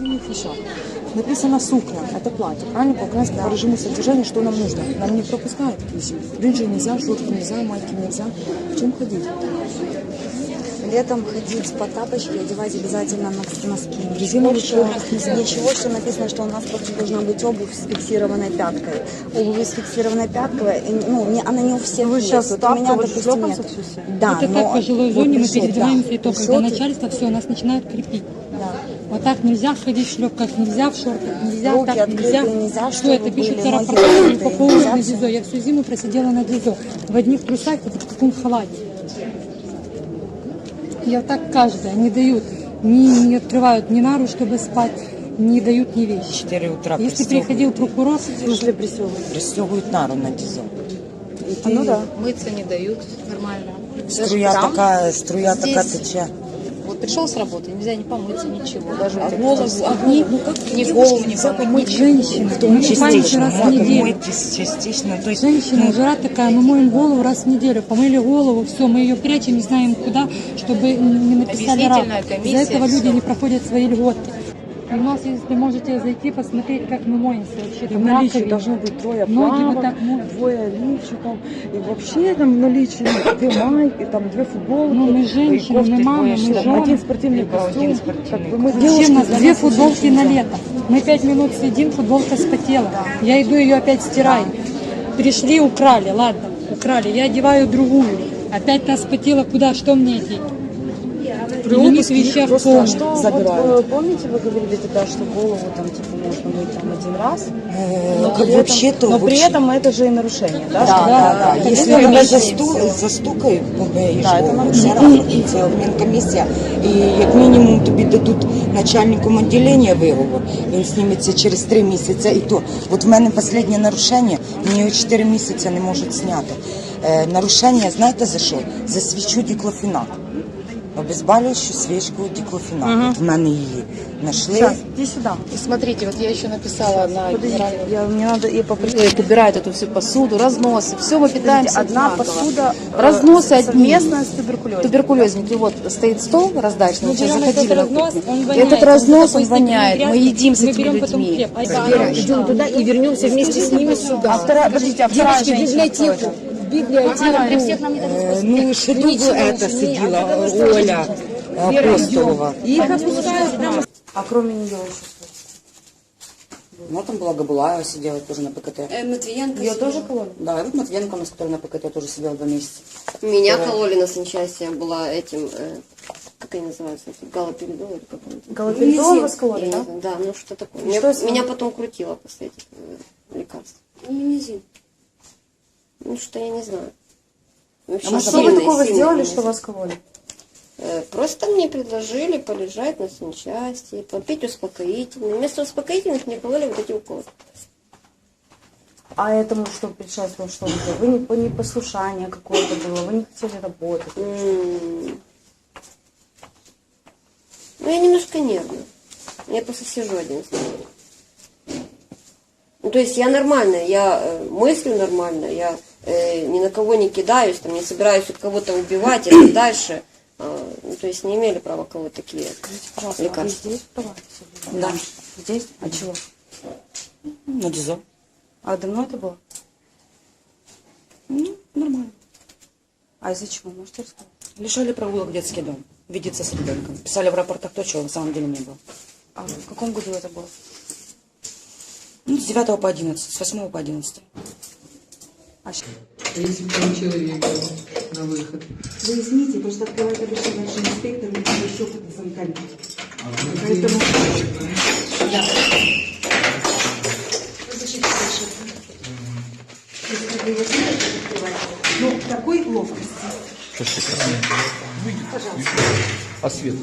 спортивных вещах. Написано сукня, это платье, правильно? По украинскому режиму содержания, что нам нужно? Нам не пропускают вещи. Брюджи нельзя, шорты нельзя, майки нельзя. В чем ходить? Летом ходить по тапочке, одевать обязательно нос- носки. Резиновых Ничего, что написано, что у нас просто должна быть обувь с фиксированной пяткой. Обувь с фиксированной пяткой, ну, не, она не у всех Вы есть. сейчас Вот у меня, допустим, нет. Да, Это но как в жилой вот зоне мы переодеваемся, да. Пришел когда начальство все нас начинает крепить. Вот так нельзя ходить в шлепках, нельзя в шортах, нельзя, Руки так нельзя. нельзя, Что чтобы это по поводу нельзя на. ДИЗО. Я всю зиму просидела на ДИЗО. В одних трусах и в таком халате. Я так каждая, не дают, не, не открывают ни нару, чтобы спать, не дают ни вещи. 4 утра Если пристегивают, приходил прокурор, Пришли присёгу. пристегивают нару на дизель. А ну да. Мыться не дают нормально. Даже Струя там, такая, струя здесь, такая тече. Вот пришел с работы, нельзя не помыться, ничего. Даже а голову, а Ни- ни, ни голову не помыть. женщины, мы купаемся Частично, раз в можно неделю. мойтесь частично. То есть, Женщина, ну, жара такая, мы моем голову раз в неделю. Помыли голову, все, мы ее прячем, не знаем куда, чтобы не написали рак. Объяснительная Из-за комиссия, этого люди всё. не проходят свои льготы. И у нас, если можете зайти, посмотреть, как мы моемся вообще. И в наличии должно быть трое Ноги вот так моют. двое лифчиков. И вообще там в наличии ну, две майки, там две футболки. Ну, мы женщины, кофты, мы мамы, мы жены. Один спортивный костюм. один спортивный как бы мы Вообще у девушки, нас две нас футболки на лето. Мы пять минут сидим, футболка спотела. Я иду ее опять стираю. Пришли, украли, ладно, украли. Я одеваю другую. Опять та спотела, куда, что мне одеть? При Лимит обыске их вещей просто полный. что, забирают. Вот, э, помните, вы говорили тогда, что голову там типа можно мыть там один раз? э, Но как при вообще-то... этом, но при вообще- этом это же и нарушение, да? Да, что- да, да. это Если комиссия. тебе засту, застукають, ну, беєш Да, це голову, нормально. це ранок, це обмінкомісія. І як мінімум тобі дадуть начальником відділення виговор, він зніметься через три місяці. І то, от в мене останнє нарушення, мені його чотири місяці не можуть зняти. Е, нарушення, знаєте за що? За свічу діклофенак. Обезболюючу свічку діклофенак. От в мене її знайшли. Сейчас, иди сюда. И смотрите, вот я еще написала на Подождите, генеральную я, мне надо и попросить. Человек убирает эту всю посуду, разносы, все мы питаемся Одна одинаково. посуда э, Разносы одни. совместно с туберкулезом. Туберкулезники, вот стоит стол раздачный, Мы сейчас берем заходили этот на разнос, кухню. он воняет. Этот разнос, такой он воняет, мы грязный, едим с мы этими берем потом людьми. хлеб. А это- Идем туда и вернемся вместе с ними сюда. А вторая, подождите, а вторая Девочки, в женщина библиотеку. библиотеку. Ну, ще довго это сиділа Оля Апостолова. Их отпускают прямо А кроме нее еще Ну, там была Габулаева, сидела тоже на ПКТ. Матвиенко. Ее тоже кололи? Да, и вот Матвиенко у нас, который на ПКТ тоже сидел два месяца. Меня кололи на санчасти, была этим, э, как они называются, галоперидол или как он? Галоперидол вас Я кололи, да? Да, ну что такое. Меня, что вами? меня потом крутило после этих э, лекарств. Минизин. Ну, что я не знаю. Вообще А что вы такого сделали, что вас кололи? Э, Просто мне предложили полежать на санчасти, попить успокоительное. Вместо успокоительных мне кололи вот эти уколы. А этому что предшествовало, что было? Вы не, не послушание какое-то было, вы не хотели работать. М. Ну, я немножко нервная. Я просто сижу один. Ну, то есть я нормальная, я э, мыслю нормально, я э, ни на кого не кидаюсь, там, не собираюсь вот кого-то убивать и так дальше. А, ну, то есть не имели права колоть такие Пожалуйста, а вы лекарства. здесь права? Да. Здесь? А чего? На ДИЗО. А давно это было? Ну, нормально. А из-за чего? Можете рассказать? Лишали прогулок в детский дом. Видеться с ребенком. Писали в рапортах то, чего на самом деле не было. А в каком году это было? Ну, с 9 по 11, с 8 по 11. А Если бы там человек был на выход. Вы извините, потому что открывает обычно большой инспектор, мы еще под замками. Поэтому... Да. Разрешите большое. Если вы его сможете открывать, но в такой ловкости. А свет?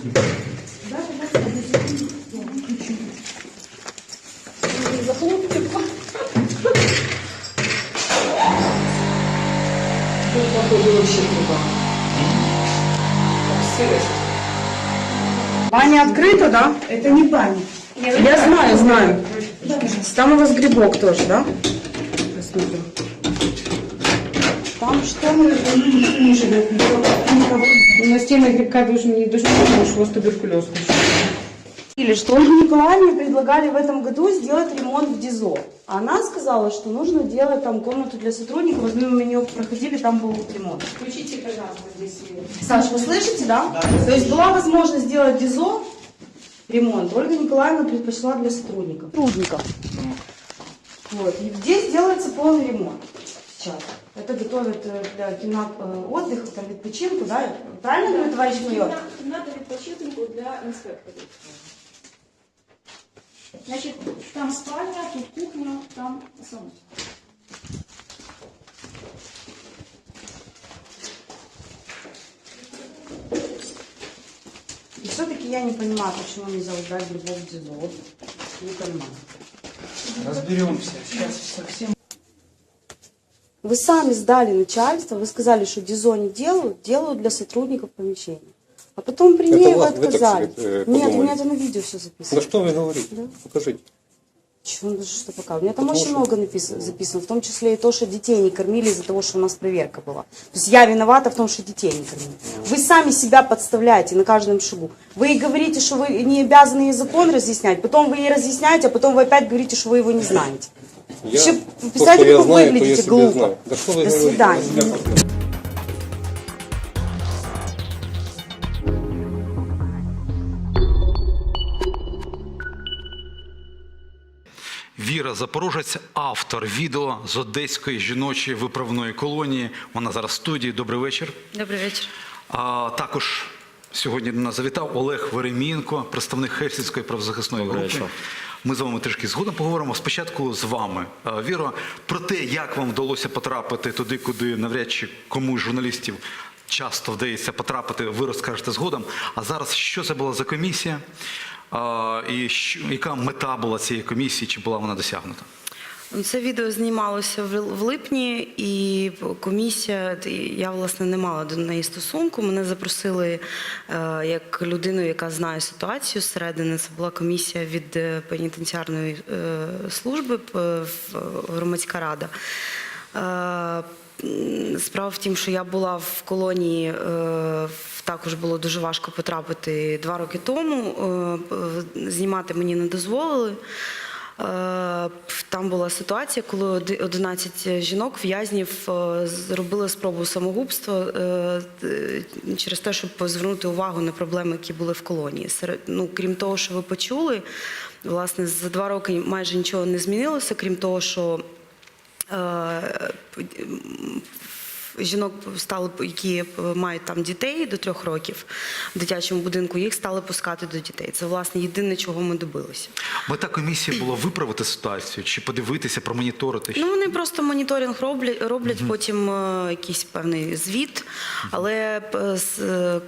Баня открыта, да? Это не баня. Я знаю, знаю. Там у вас грибок тоже, да? Посмотрим. Там что мы не живет, никого, стенах грибка должен не должен, потому что у вас туберкулез Или что Ольге Николаевне предлагали в этом году сделать ремонт в ДИЗО. Она сказала, что нужно делать там комнату для сотрудников. Вот мы у нее проходили, там был ремонт. Включите, пожалуйста, здесь свет. Саш, вы слышите, да? То есть была возможность сделать ДИЗО, ремонт. Ольга Николаевна предпочла для сотрудников. Сотрудников. Вот. И здесь делается полный ремонт сейчас. Это готовят э, для кімнат э, отдыха, там, відпочинку, да? Правильно говорю, товарищ майор? Кімната відпочинку для інспекторів. Значить, там спальня, тут кухня, там санузел. И все-таки я не понимаю, почему нельзя убрать грибов в ДИЗО. Вот не понимаю. Разберемся. Сейчас совсем. Вы сами сдали начальство, вы сказали, что ДИЗО не делают, делают для сотрудников помещения. А потом при ней вы отказали. себе, э, Нет, у меня это на видео все Да записано. что вы говорите? Да. Покажите. Чего ну, что пока? У меня там Потому очень что- много написано, записано, в том числе и то, что детей не кормили из-за того, что у нас проверка была. То есть я виновата в том, что детей не кормили. Вы сами себя подставляете на каждом шагу. Вы ей говорите, что вы не обязаны ей закон разъяснять, потом вы ей разъясняете, а потом вы опять говорите, что вы его не знаете. Я, Вообще, я как вы выглядите глупо. Да До говорите? свидания. Віра Запорожець, автор відео з одеської жіночої виправної колонії. Вона зараз в студії. Добрий вечір. Добрый вечер. А також сьогодні до нас завітав Олег Веремінко, представник Хельсінської правозахисної групи. Ми з вами трішки згодом поговоримо. Спочатку з вами, Віро, про те, як вам вдалося потрапити туди, куди навряд чи комусь журналістів часто вдається потрапити, ви розкажете згодом. А зараз що це була за комісія? І яка мета була цієї комісії, чи була вона досягнута? Це відео знімалося в липні, і комісія, я власне не мала до неї стосунку. Мене запросили е, як людину, яка знає ситуацію зсередини. Це була комісія від е, пенітенціарної е, служби, громадська рада. Справа в тім, що я була в колонії, е, також було дуже важко потрапити два роки тому. Е, Знімати мені не дозволили. Е, Там була ситуація, коли оди- 11 жінок в'язнів зробили спробу самогубства через те, щоб звернути увагу на проблеми, які були в колонії. Ну, крім того, що ви почули, власне, за два роки майже нічого не змінилося, крім того, що е, жінок стали, які мають там дітей до трьох років в дитячому будинку, їх стали пускати до дітей. Це власне єдине, чого ми добилися. Мета комісії була виправити ситуацію, чи подивитися, промоніторити? Ну вони просто моніторинг роблять, роблять потім е, якийсь певний звіт. Але е, з- е,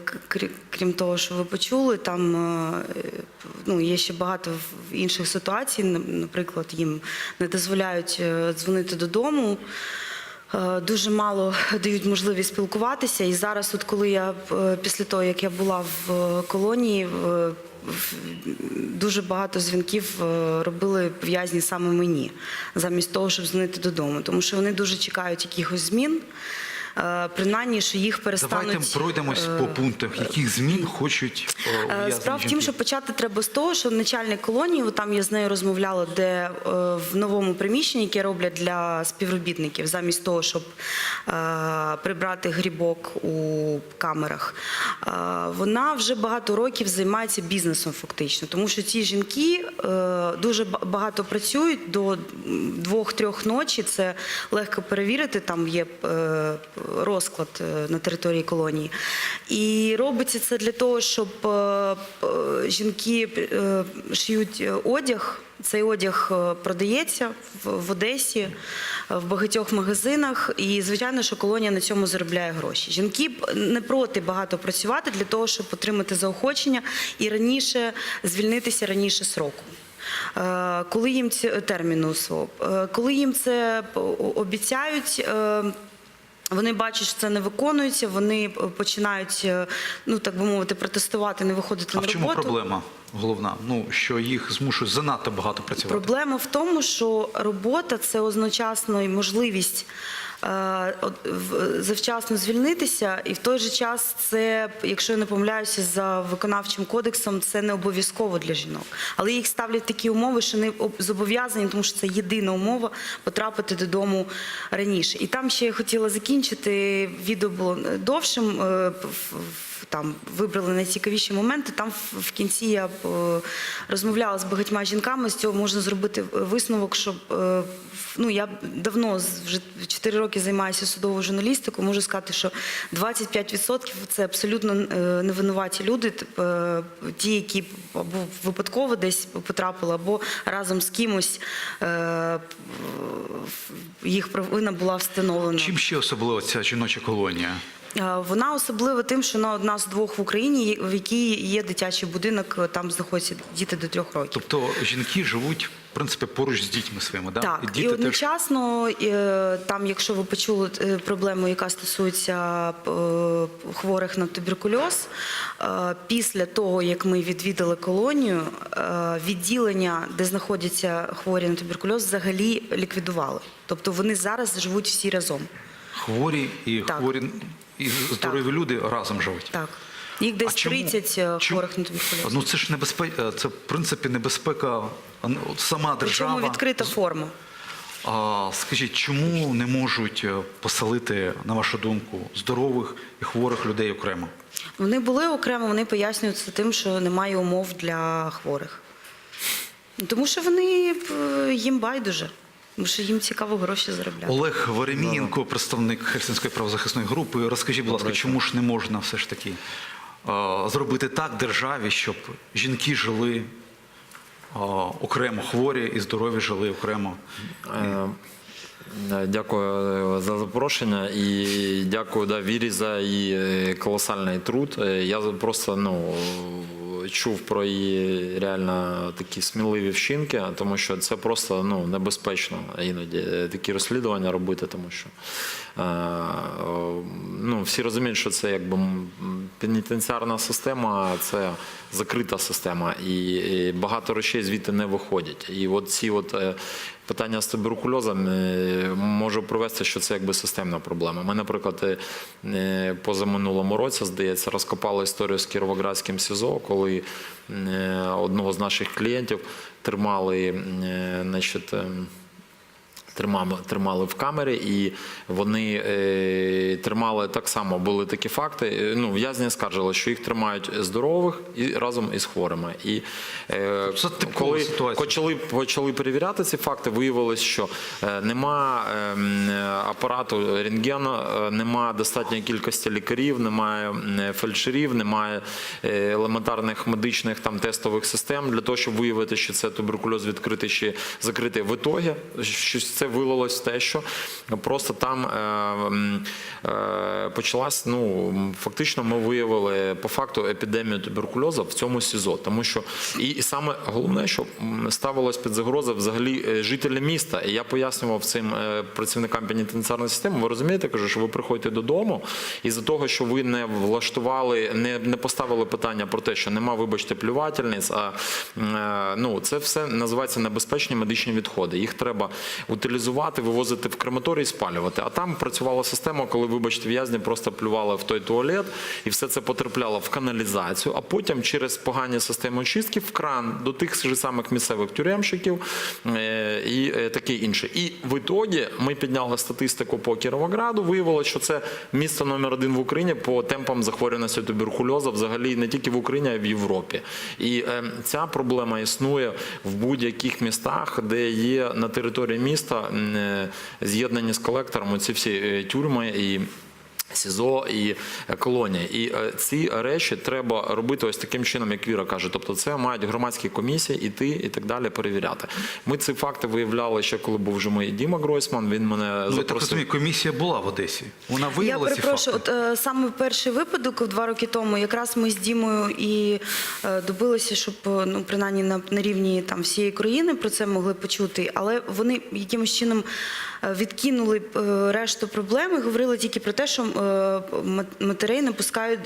крім того, що ви почули, там е, ну, є ще багато інших ситуацій. Наприклад, їм не дозволяють е, дзвонити додому. Е, Дуже мало дають можливість спілкуватися. І зараз, от коли я е, після того, як я була в е, колонії, дуже багато дзвінків робили в'язні саме мені, замість того, щоб дзвонити додому. Тому що вони дуже чекають якихось змін. Е, Принаймні, що їх перестануть. Давайте пройдемось е, по пунктах, яких змін хочуть е, Справа в тім, що почати треба з того, що начальник колонії, там я з нею розмовляла, де в новому приміщенні, яке роблять для співробітників, замість того, щоб прибрати грібок у камерах, вона вже багато років займається бізнесом, фактично, тому що ці жінки дуже ба- багато працюють до двох-трьох ночі. Це легко перевірити. Там є розклад е, на території колонії. І робиться це для того, щоб е, жінки е, шиють одяг. Цей одяг продається в, Одесі, в багатьох магазинах, і звичайно, що колонія на цьому заробляє гроші. Жінки не проти багато працювати для того, щоб отримати заохочення і раніше звільнитися раніше сроку. Коли їм ці терміну е, коли їм це обіцяють. Вони бачать, що це не виконується. Вони е, починають, е, ну так би мовити, протестувати, не виходити А на в чому проблема головна? Ну що їх змушують занадто багато працювати. Проблема в тому, що робота це одночасно і можливість завчасно звільнитися, і в той же час це, якщо я не помиляюся, за виконавчим кодексом, це не обов'язково для жінок. Але їх ставлять такі умови, що не об- зобов'язані, тому що це єдина умова потрапити додому раніше. І там ще я хотіла закінчити. Відео було довшим. Е, Там вибрали найцікавіші моменти. Там в- кінці я е, розмовляла з багатьма жінками. З цього можна зробити висновок, щоб е, ну я давно вже 4 роки займаюся судовою журналістикою. Можу сказати, що 25% це абсолютно е, невинуваті люди, е, ті, які або випадково десь потрапили, або разом з кимось е, їх провина була встановлена. Чим ще особлива ця жіноча колонія? Е, Вона особлива тим, що вона одна з двох в Україні, в якій є дитячий будинок, е, там знаходяться діти до трьох років. Тобто жінки живуть в принципі поруч з дітьми своїми, да? Так, і, діти теж одночасно, е, там, якщо ви почули проблему, яка стосується хворих на туберкульоз, після того, як ми відвідали колонію, відділення, де знаходяться хворі на туберкульоз, взагалі ліквідували. Тобто вони зараз живуть всі разом. хворі і Так. хворі і здорові люди разом живуть. Так. Їх десь А чому- 30 е, чому- хворих на туберкульоз. Ну це ж небезпека, це в принципі небезпека ну, сама держава. Причому відкрита форма. А скажіть, чому не можуть е, поселити, на вашу думку, здорових і хворих людей окремо? Вони були окремо, вони пояснюють це тим, що немає умов для хворих. Тому що вони е, їм байдуже, тому що їм цікаво гроші заробляти. Олег Веремієнко, представник Хельсинської правозахисної групи. Розкажіть, будь ласка, чому ж не можна все ж таки е, зробити так державі, щоб жінки жили е, окремо, хворі і здорові жили окремо? Е, Дякую за запрошення і дякую да, Вірі за її е, колосальний труд. Е, Я просто ну, чув про її реально такі сміливі вчинки, тому що це просто ну, небезпечно іноді такі розслідування робити, тому що е, ну, всі розуміють, що це якби пенітенціарна система, це закрита система, і, і багато речей звідти не виходять. І от ці от е, питання з туберкульозом е, можу провести, що це якби системна проблема. Ми, наприклад, е, позаминулому році, здається, розкопали історію з Кіровоградським СІЗО, коли е, одного з наших клієнтів тримали, значить. Тримали, тримали в камері, і вони е, тримали так само. Були такі факти. е, Ну, в'язні скаржили, що їх тримають здорових і разом із хворими. І е, Це коли почали, почали перевіряти ці факти, виявилось, що е, нема ем, е, апарату рентгену, е, нема достатньої кількості лікарів, немає фельдшерів, немає е, елементарних медичних там тестових систем для того, щоб виявити, що це туберкульоз відкритий чи закритий. В ітогі що це вилилось те, що просто там е, е, почалась. Ну фактично, ми виявили по факту епідемію туберкульозу в цьому СІЗО, тому що і, і саме головне, що ставилось під загрозу взагалі е, жителі міста. І я пояснював цим е, працівникам пенітенціарної системи. Ви розумієте, кажу, що ви приходите додому, і за того, що ви не влаштували, не, не поставили питання про те, що нема, вибачте, плювательниць. А е, ну це все називається небезпечні медичні відходи. Їх треба утилізувати, вивозити в крематорій, спалювати. А там працювала система, коли, вибачте, в'язні просто плювали в той туалет, і все це потрапляло в каналізацію, а потім через погані системи очистки в кран до тих же самих місцевих тюремщиків е, і е, таке інше. І в ітогі ми підняли статистику по Кіровограду. Виявилося, що це місто номер один в Україні по темпам захворюваності туберкульозу, взагалі не тільки в Україні, а й в Європі. І е, ця проблема існує в будь-яких містах, де є на території міста з'єднані з колекторами ці всі е, тюрми і. СІЗО і е, колонія. І е, ці речі треба робити ось таким чином, як Віра каже. Тобто, це мають громадські комісії іти і так далі перевіряти. Ми ці факти виявляли ще коли був вже мій Діма Гройсман. Він мене Ну, я так комісія була в Одесі. Вона Я виявила ці перепрошую, факти. от е, саме перший випадок два роки тому, якраз ми з Дімою і е, добилися, щоб ну принаймні на, на рівні там всієї країни про це могли почути, але вони якимось чином відкинули е, решту проблем і говорили тільки про те, що матерей не пускають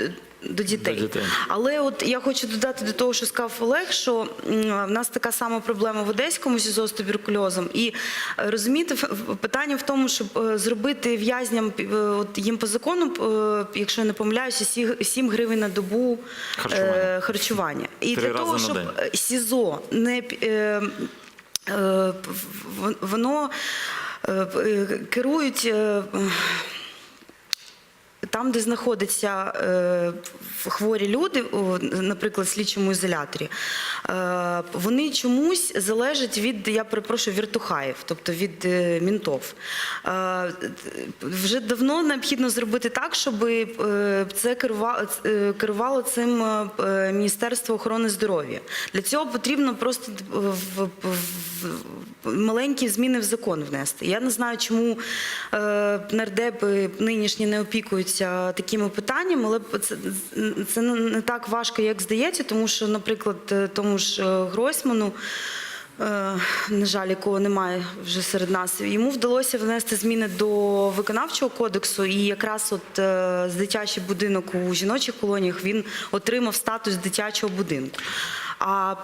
до дітей. До дітей. Але от я хочу додати до того, що сказав Олег, що в нас така сама проблема в Одеському СІЗО з туберкульозом. І е, розумієте, питання в тому, щоб е, зробити в'язням е, от їм по закону, е, якщо я не помиляюся, сі- 7 гривень на добу Харчування. е, харчування. І Три для того, щоб день. е, СІЗО не е, е, воно е, е, керують. Там, де знаходяться е, хворі люди, наприклад, в слідчому ізоляторі, е, вони чомусь залежать від, я перепрошую, віртухаїв, тобто від е, мінтов. Вже давно необхідно зробити так, щоб це керувало, цим Міністерство охорони здоров'я. Для цього потрібно просто в, маленькі зміни в закон внести. Я не знаю, чому нардепи нинішні не опікуються такими питаннями, але це, це не так важко, як здається, тому що, наприклад, е, тому ж е, Гройсману. е, На жаль, якого немає вже серед нас, йому вдалося внести зміни до виконавчого кодексу, і якраз от е, з дитячий будинок у жіночих колоніях він отримав статус дитячого будинку. А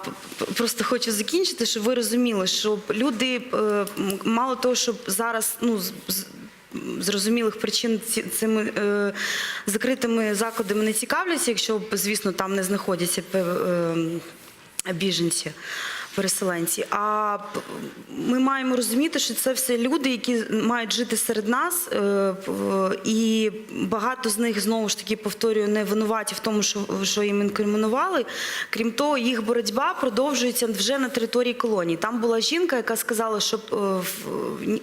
просто хочу закінчити, щоб ви розуміли, що люди е, мало того, щоб зараз ну зрозумілих причин цими е, закритими закладами не цікавляться, якщо звісно там не знаходяться е, біженці. Переселенці, а ми маємо розуміти, що це все люди, які мають жити серед нас, е, і багато з них знову ж таки повторюю, не винуваті в тому, що, їм інкримінували. Крім того, їх боротьба продовжується вже на території колонії. Там була жінка, яка сказала, що е,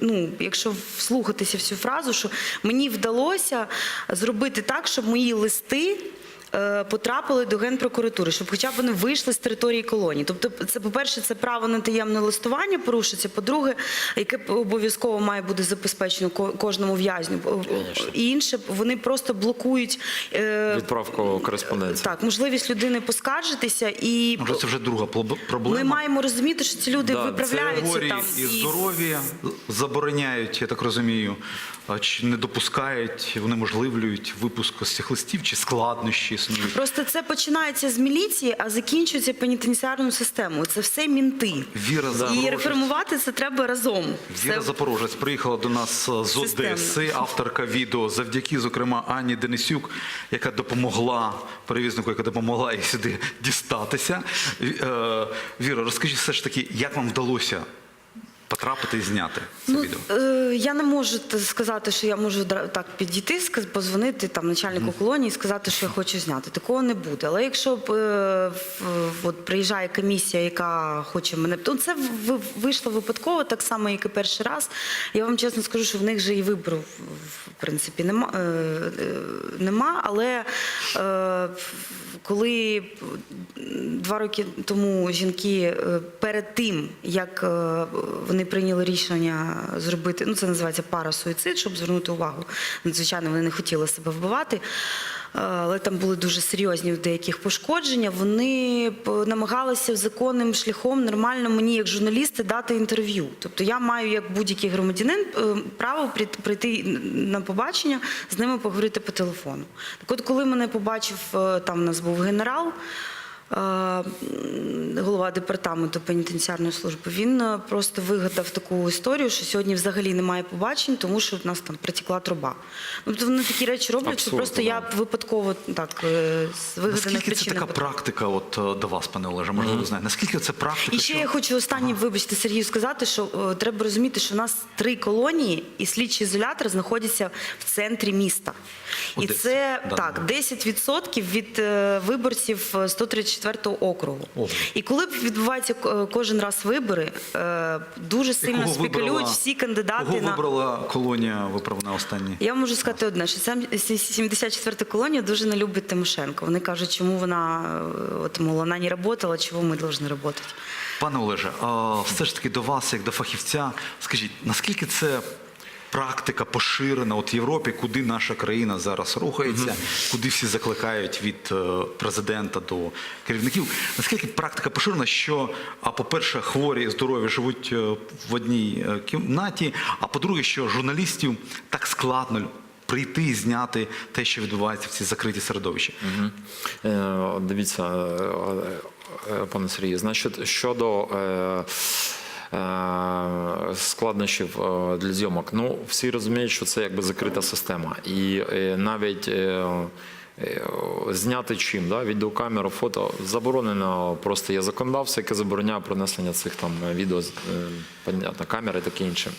ну, якщо вслухатися в цю фразу, що мені вдалося зробити так, щоб мої листи потрапили до генпрокуратури, щоб хоча б вони вийшли з території колонії. Тобто, це, по-перше, це право на таємне листування порушиться. По-друге, яке обов'язково має бути забезпечено ко- кожному в'язню. І інше, вони просто блокують е, Відправку кореспонденції. так, можливість людини поскаржитися і. Може, це вже друга проблема. Ми маємо розуміти, що ці люди Да, це виправляються Хворі там і здорові забороняють, я так розумію, а чи не допускають, унеможливлюють випуск з цих листів, чи складнощі існують. Просто це починається з міліції, а закінчується пенітенціарною системою. Це все мінти. Віра І реформувати це треба разом. Віра Це- Запорожець приїхала до нас е, з Системно. Одеси, авторка відео, завдяки, зокрема, Анні Денисюк, яка допомогла перевізнику, яка допомогла їй сюди дістатися. Е, Віра, розкажіть все ж таки, як вам вдалося потрапити і зняти це Ну, відео? е, я не можу сказати, що я можу так підійти, позвонити там начальнику колонії і сказати, що я хочу зняти. Такого не буде. Але якщо б е, от приїжджає комісія, яка хоче мене, то це вийшло випадково, так само, як і перший раз. Я вам чесно скажу, що в них же і вибору в- принципі нема, е, е, нема але е, коли два роки тому жінки е, перед тим, як е, вони прийняли рішення зробити, ну це називається парасуїцид, щоб звернути увагу. Звичайно, вони не хотіли себе вбивати. е, Але там були дуже серйозні деяких пошкодження. Вони намагалися законним шляхом нормально мені, як журналісти, дати інтерв'ю. Тобто я маю, як будь-який громадянин, е, право прийти- прийти на побачення, з ними поговорити по телефону. Так от, коли мене побачив, е, там у нас був генерал голова департаменту пенітенціарної служби, він е, просто вигадав таку історію, що сьогодні взагалі немає побачень, тому що в нас там притікла труба. Ну, тобто вони такі речі роблять, що просто я випадково так е, з вигаданих Наскільки Це така практика, от е, до вас, пане Олеже, можливо, mm -hmm. знаєте, наскільки це практика? І ще я хочу останнє, вибачте, Сергію, сказати, що треба розуміти, що в нас три колонії і слідчий ізолятор знаходяться в центрі міста. І це так, да. 10% від виборців 134 4 округу. Ого. І коли відбуваються е, кожен раз вибори, е, дуже сильно спекулюють вибрала, всі кандидати кого на вибрала колонія виправна останні. Я можу сказати одне, що 74-та колонія дуже не любить Тимошенко. Вони кажуть, чому вона е, от мол, вона не працювала, чому ми повинні працювати. Пане Олеже, все ж таки до вас, як до фахівця, скажіть, наскільки це практика поширена от в Європі, куди наша країна зараз рухається, куди всі закликають від е, президента до керівників? Наскільки практика поширена, що, а по-перше, хворі і здорові живуть е, в одній е, кімнаті, а по-друге, що журналістів так складно прийти і зняти те, що відбувається в цій закритій середовищі? Мгм. Е, Дивіться, пане Сергію, значить, щодо е, складнощів е, для зйомок, ну всі розуміють, що це якби закрита система, і е, навіть. е, е, Зняти чим, да? відеокамеру, фото заборонено. Просто є законодавство, яке забороняє пронесення цих там відео, е, понятно, камери таке інше.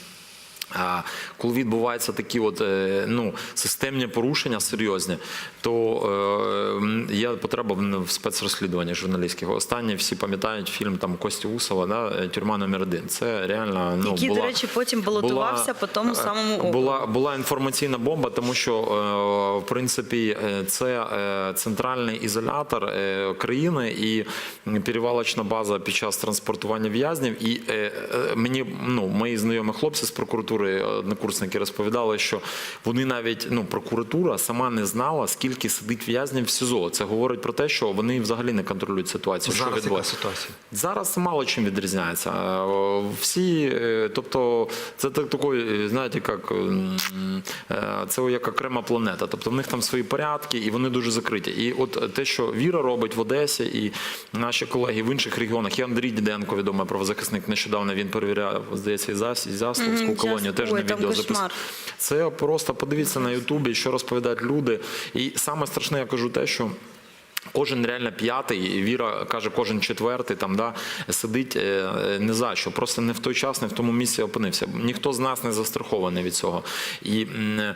А коли відбуваються такі от е, ну, системні порушення серйозні, то е, є потреба в спецрозслідуванні журналістських. Останні всі пам'ятають фільм там Кості Усова, да, е, Тюрма номер один. Це реально ну, Який, була, до речі, потім балотувався по тому е, самому округу. Була, була інформаційна бомба, тому що е, в принципі це е, центральний ізолятор е, країни і перевалочна база під час транспортування в'язнів. І е, е, мені ну мої знайомі хлопці з прокуратури, однокурсники розповідали, що вони навіть ну прокуратура сама не знала, скільки сидить в'язнів в СІЗО. Це говорить про те, що вони взагалі не контролюють ситуацію. що Зараз яка відбувається. ситуація? Зараз мало чим відрізняється. Е, Всі, е, тобто, це так такий, е, знаєте, як е, це як окрема планета. Тобто в них там свої порядки, і вони дуже закриті. І от те, що Віра робить в Одесі, і наші колеги в інших регіонах, і Андрій Діденко, відомий правозахисник, нещодавно він перевіряв, здається, і Зас- і Заславську теж Ой, не там відео запис. Це просто подивіться на Ютубі, що розповідають люди. І саме страшне, я кажу те, що. Кожен реально п'ятий, Віра каже, кожен четвертий там да сидить е, не за що, просто не в той час, не в тому місці опинився. Ніхто з нас не застрахований від цього. І е,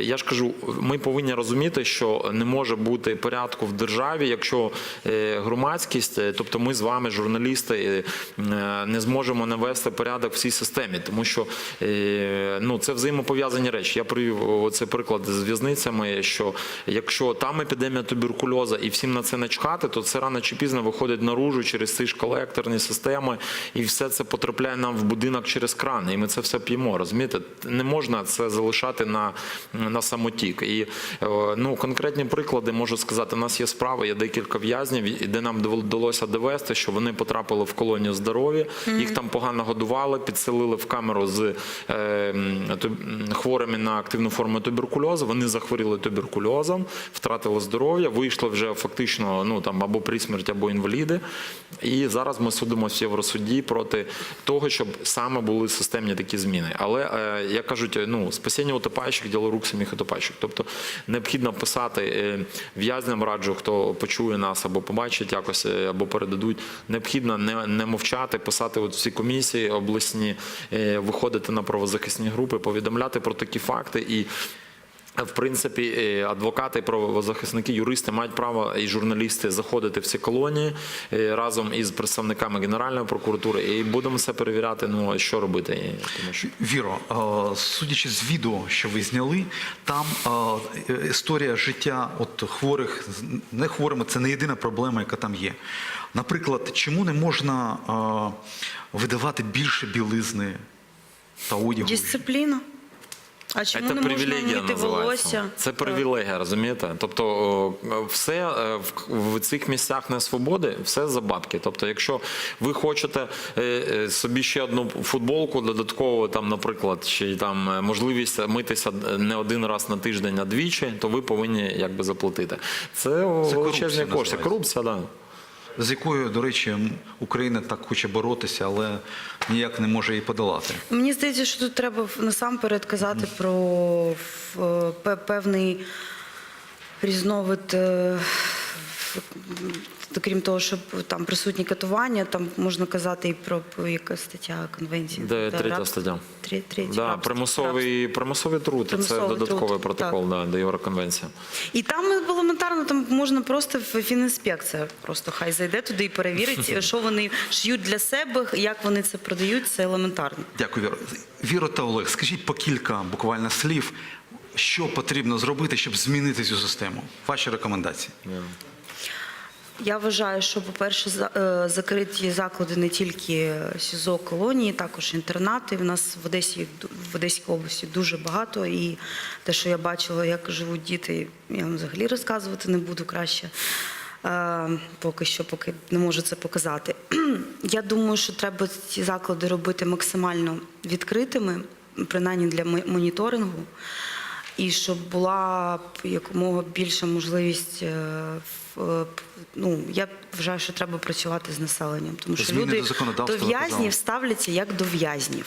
я ж кажу, ми повинні розуміти, що не може бути порядку в державі, якщо е, громадськість, е, тобто ми з вами, журналісти, е, не зможемо навести порядок в цій системі, тому що е, ну це взаємопов'язані речі. Я привів оцей приклад з в'язницями, що якщо там епідемія туберкульозу і всім на це начхати, то це рано чи пізно виходить наружу через ці ж колекторні системи, і все це потрапляє нам в будинок через крани. І ми це все п'ємо. Розумієте, не можна це залишати на, на самотік. І е, ну конкретні приклади можу сказати. У нас є справи, є декілька в'язнів, де нам вдалося довести, що вони потрапили в колонію здоров'я, їх там погано годували, підселили в камеру з е, туб- хворими на активну форму туберкульозу. Вони захворіли туберкульозом, втратили здоров'я, вийшли вже фактично ну там або при смерті, або інваліди. І зараз ми судимося в Євросуді проти того, щоб саме були системні такі зміни. Але е, як кажуть, ну спасіння утопаючих діло рук самих утопаючих. Тобто необхідно писати е, в'язням раджу, хто почує нас або побачить якось, е, або передадуть. Необхідно не, не мовчати, писати от всі комісії обласні, е, виходити на правозахисні групи, повідомляти про такі факти і. В принципі, е, адвокати, правозахисники, юристи мають право і журналісти заходити в ці колонії е, разом із представниками Генеральної прокуратури, і будемо все перевіряти. Ну що робити, що Віро, е, судячи з відео, що ви зняли, там е, історія життя от хворих не хворими це не єдина проблема, яка там є. Наприклад, чому не можна е, видавати більше білизни та одягу? Дисципліна. А чому Це не можна мити волосся? Це привілегія, розумієте? Тобто все е, в, цих місцях несвободи, все за бабки. Тобто, якщо ви хочете е, е, собі ще одну футболку додатково, там, наприклад, чи там можливість митися не один раз на тиждень, а двічі, то ви повинні якби заплатити. Це, величезні кошти. Корупція, да. З якою, до речі, Україна так хоче боротися, але ніяк не може її подолати. Мені здається, що тут треба насамперед казати про певний різновид. Е, Крім того, що там присутні катування, там можна казати і про яка стаття конвенції. Де Та, третя раб- стаття. Тре- третя, Да, рабство. примусовий, примусовий труд, це додатковий труд, протокол да, до Євроконвенції. І там елементарно там можна просто в- фінінспекція просто хай зайде туди і перевірить, що вони шиють для себе, як вони це продають. Це елементарно. Дякую, Віро. Віро та Олег, скажіть по кілька буквально слів, що потрібно зробити, щоб змінити цю систему? Ваші рекомендації. Я вважаю, що, по-перше, за- е, закриті заклади не тільки СІЗО колонії, також інтернати. У нас в Одесі в Одеській області дуже багато. І те, що я бачила, як живуть діти, я вам взагалі розказувати не буду краще. Е, Поки що, поки не можу це показати. Я думаю, що треба ці заклади робити максимально відкритими, принаймні для моніторингу. І щоб була якомога більша можливість. е, е, Ну, я вважаю, що треба працювати з населенням, тому що Зміни люди до до в'язнів ставляться як до в'язнів.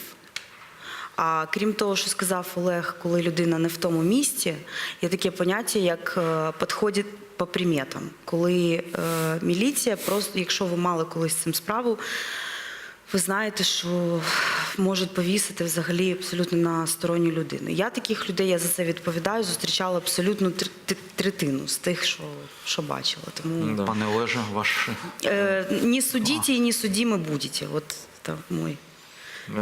А крім того, що сказав Олег, коли людина не в тому місці, є таке поняття, як е, підходить по приметам. Коли е, міліція, просто якщо ви мали колись з цим справу, ви знаєте, що можуть повісити взагалі абсолютно на сторонню людину. Я таких людей, я за це відповідаю, зустрічала абсолютно тр- тр- третину з тих, що, що бачила. Тому Пане Олеже, ваш е, ні судіть і ні судіми будете. От та мой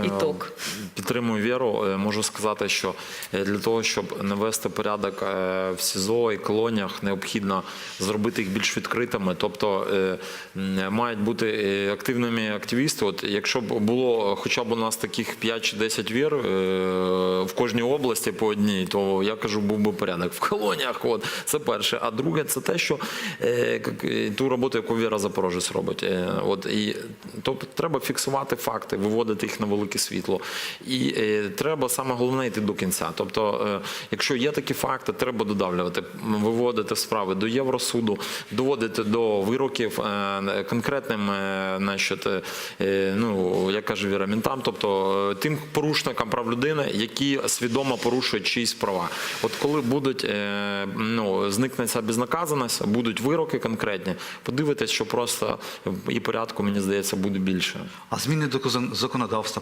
ітог. Підтримую віру. Е, Можу сказати, що е, для того, щоб навести порядок е, в СІЗО і колоніях, необхідно зробити їх більш відкритими. Тобто е, мають бути е, активними активісти. От якщо б було хоча б у нас таких 5 чи 10 вір е, в кожній області по одній, то я кажу, був би порядок в колоніях. От це перше. А друге, це те, що е, е, ту роботу, яку Віра Запорожець робить. Е, От і тобто треба фіксувати факти, виводити їх на велике світло. І е, треба саме головне йти до кінця. Тобто, е, якщо є такі факти, треба додавлювати, виводити справи до Євросуду, доводити до вироків е, конкретним, значить, ну як каже Віра, мінтам, тобто тим порушникам прав людини, які свідомо порушують чиїсь права. От коли будуть ну, зникне ця безнаказаність, будуть вироки конкретні, подивитесь, що просто і порядку, мені здається, буде більше. а зміни до законодавства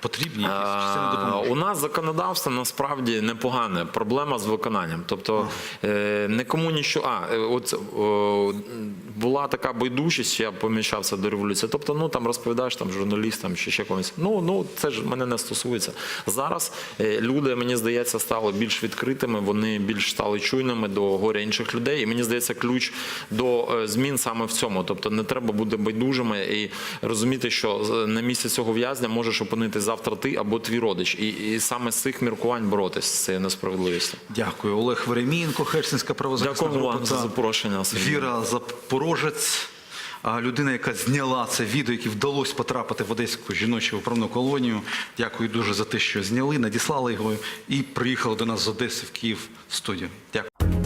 потрібні якісь? Чи не. У нас законодавство насправді непогане. Проблема з виконанням. Тобто е, нікому нічого. А е, от о, була така байдужість, я помічав до революції. Тобто, ну там розповідаєш там журналістам чи ще комусь. Ну ну це ж мене не стосується. Зараз е, люди, мені здається, стали більш відкритими. Вони більш стали чуйними до горя інших людей. І мені здається, ключ до е, змін саме в цьому. Тобто, не треба бути байдужими і розуміти, що на місці цього в'язня можеш опинитись завтра ти або твій родич, і, і саме з цих міркувань боротись з цією несправедливістю. Дякую. Олег Веремінко, Херсонська правозахисна Дякую вам за запрошення. Сергій. Віра Запорожець. а, Людина, яка зняла це відео, яке вдалося потрапити в Одеську жіночу виправну колонію. Дякую дуже за те, що зняли, надіслали його і приїхали до нас з Одеси в Київ в студію. Дякую.